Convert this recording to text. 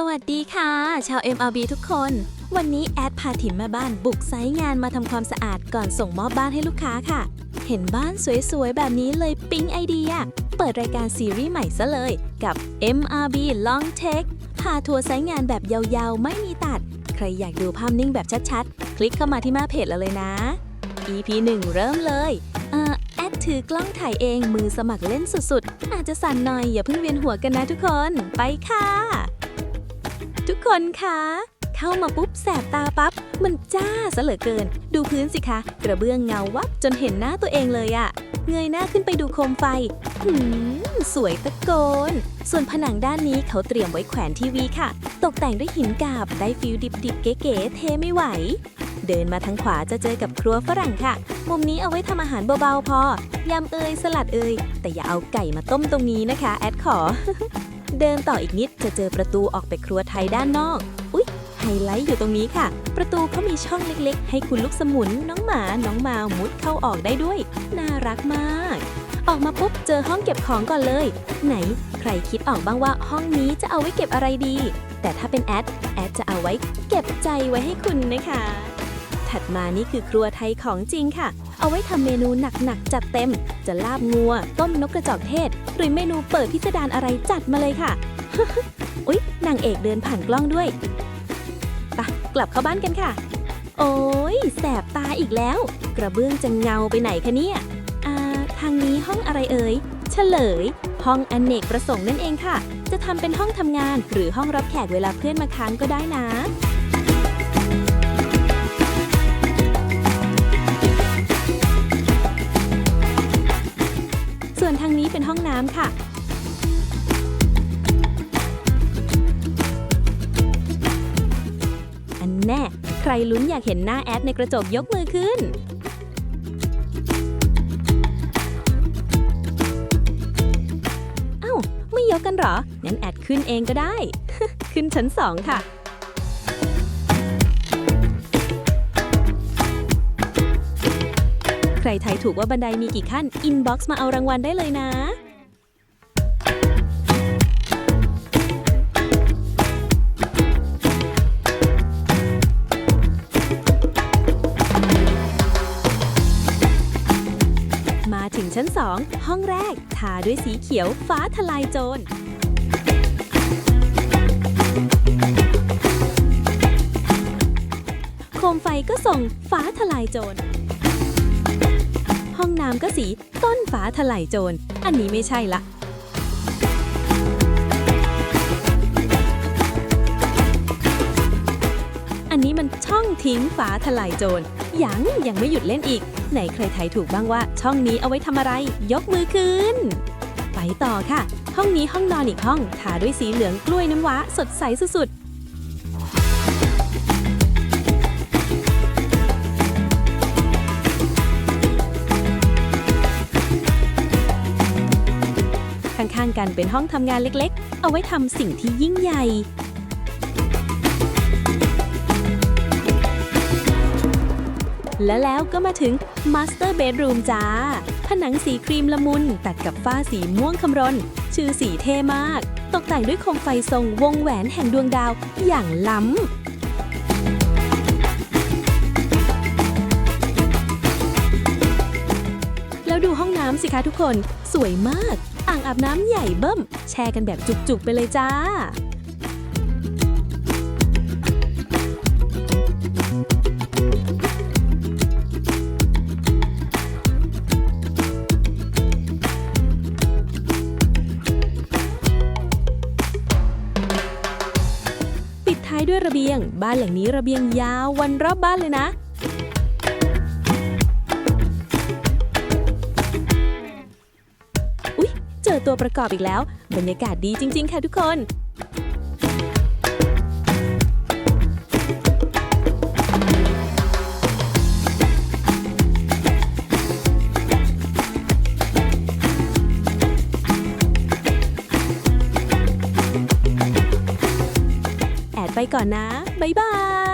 สวัสดีค่ะ ชาว MLB ทุกคน วันนี้แอดพาถิ่นแม่บ้านบุกไซต์งานมาทำความสะอาดก่อนส่งมอบบ้านให้ลูกค้าค่ะ เห็นบ้านสวยๆ แบบนี้เลยปิ๊งไอเดีย เปิดรายการซีรีส์ใหม่ซะเลยกับ MRB Long Take พาทัวร์ไซต์งานแบบยาวๆ ไม่มีตัด ใครอยากดูภาพนิ่งแบบชัดๆ คลิกเข้ามาที่หน้าเพจเราเลยนะ EP 1 เริ่มเลยเอ่อแอดถือกล้องถ่ายเองมือสมัครเล่นสุดๆ อาจจะสั่นหน่อยอย่าเพิ่งเวียนหัวกันนะทุกคน ไปค่ะ คนคะเข้ามาปุ๊บแสบตาปับ๊บมันจ้าซะเหลือเกิน ดูพื้นสิคะ กระเบื้องเงาวับจนเห็นหน้าตัวเองเลยอะเงยหน้าขึ้นไปดูโคมไฟหืมสวยตะโกน ส่วนผนังด้านนี้เขาเตรียมไว้แขวนทีวีค่ะ ตกแต่งด้วยหินกาบได้ฟิลดิบๆ เก๋ๆเทไม่ไหว เดินมาทางขวาจะเจอกับครัวฝรั่งค่ะ มุมนี้เอาไว้ทำอาหารเบาๆพอยำเอยสลัดเอยแต่อย่าเอาไก่มาต้มตรงนี้นะคะ แอดขอ เดินต่ออีกนิดจะเจอประตูออกไปครัวไทยด้านนอก อุ๊ย ไฮไลท์อยู่ตรงนี้ค่ะ ประตูเขามีช่องเล็กๆ ให้คุณลูกสมุน น้องหมา น้องแมวมุดเข้าออกได้ด้วย น่ารักมาก ออกมาปุ๊บเจอห้องเก็บของก่อนเลย ไหน ใครคิดออกบ้างว่าห้องนี้จะเอาไว้เก็บอะไรดี แต่ถ้าเป็นแอด แอดจะเอาไว้เก็บใจไว้ให้คุณนะคะ ถัดมานี่คือครัวไทยของจริงค่ะ เอาไว้ทำเมนูหนักๆจัดเต็ม จะลาบงัว ต้มนกกระจอกเทศ หรือเมนูเปิดพิสดารอะไรจัดมาเลยค่ะ อุ๊ยนางเอกเดินผ่านกล้องด้วยปะกลับเข้าบ้านกันค่ะ โอ้ยแสบตาอีกแล้ว กระเบื้องจะเงาไปไหนคะเนี่ยอ่าทางนี้ห้องอะไรเอ่ยเฉลย ห้องอเนกประสงค์นั่นเองค่ะ จะทำเป็นห้องทำงานหรือห้องรับแขกเวลาเพื่อนมาค้างก็ได้นะ วนทางนี้เป็นห้องน้ำค่ะ อันแน่ ใครลุ้นอยากเห็นหน้าแอดในกระจกยกมือขึ้น เอ้า ไม่ยกกันหรอ งั้นแอดขึ้นเองก็ได้ ขึ้นชั้นสองค่ะ รทายถูกว่าบันไดมีกี่ขั้น อินบ็อกซ์มาเอารางวัลได้เลยนะมาถึงชั้น 2 ห้องแรก ทาด้วยสีเขียวฟ้าทลายโจร โคมไฟก็ส่งฟ้าทลายโจร น้ำก็สี ต้นฟ้าทลายโจร อันนี้ไม่ใช่ละอันนี้มันช่องทิ้งฝาทลายโจร ยังยังไม่หยุดเล่นอีก ไหนใครทายถูกบ้างว่า ช่องนี้เอาไว้ทำอะไร ยกมือขึ้น ไปต่อค่ะ ห้องนี้ห้องนอนอีกห้อง ทาด้วยสีเหลืองกล้วยน้ำว้าสดใสสุด ข้างๆกันเป็นห้องทำงานเล็กๆ เอาไว้ทำสิ่งที่ยิ่งใหญ่ และแล้วก็มาถึง Master Bedroom จ้า ผนังสีครีมละมุน ตัดกับฝ้าสีม่วงคำรน ชื่อสีเท่มาก ตกแต่งด้วยโคมไฟทรงวงแหวนแห่งดวงดาวอย่างล้ำ สิคะทุกคน สวยมาก อ่างอาบน้ำใหญ่เบิ้ม แชร์กันแบบจุกๆไปเลยจ้าปิดท้ายด้วยระเบียง บ้านหลังนี้ระเบียงยาววันรอบบ้านเลยนะ อตัวประกอบอีกแล้ว บรรยากาศดีจริง ๆ ค่ะทุกคนแอดไปก่อนนะ บ๊ายบาย